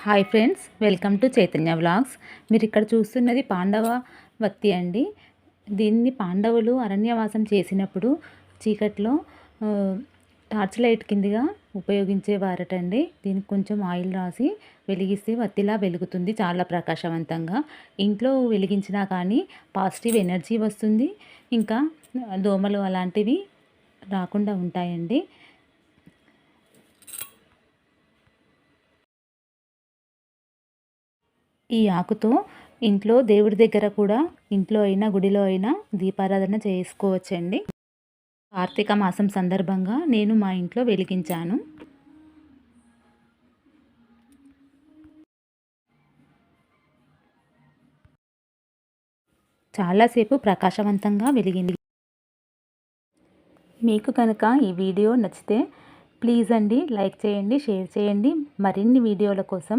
Hi friends welcome to Chaitanya vlogs మీరు ఇక్కడ చూస్తున్నది పాండవ వత్తి అండి. దీన్ని పాండవులు అరణ్యవాసం చేసినప్పుడు చీకట్లో టార్చ్ లైట్ కిందిగా ఉపయోగించేవారటండి. దీనికి కొంచెం ఆయిల్ రాసి వెలిగిస్తే వత్తిలా వెలుగుతుంది చాలా ప్రకాశవంతంగా. ఇంట్లో వెలిగించినా కానీ పాజిటివ్ ఎనర్జీ వస్తుంది. ఇంకా దోమలు అలాంటివి రాకుండా ఉంటాయండి. ఈ ఆకుతో ఇంట్లో దేవుడి దగ్గర కూడా ఇంట్లో అయినా గుడిలో అయినా దీపారాధన చేసుకోవచ్చండి. కార్తీక మాసం సందర్భంగా నేను మా ఇంట్లో వెలిగించాను. చాలాసేపు ప్రకాశవంతంగా వెలిగింది. మీకు కనుక ఈ వీడియో నచ్చితే ప్లీజ్ అండి లైక్ చేయండి షేర్ చేయండి. మరిన్ని వీడియోల కోసం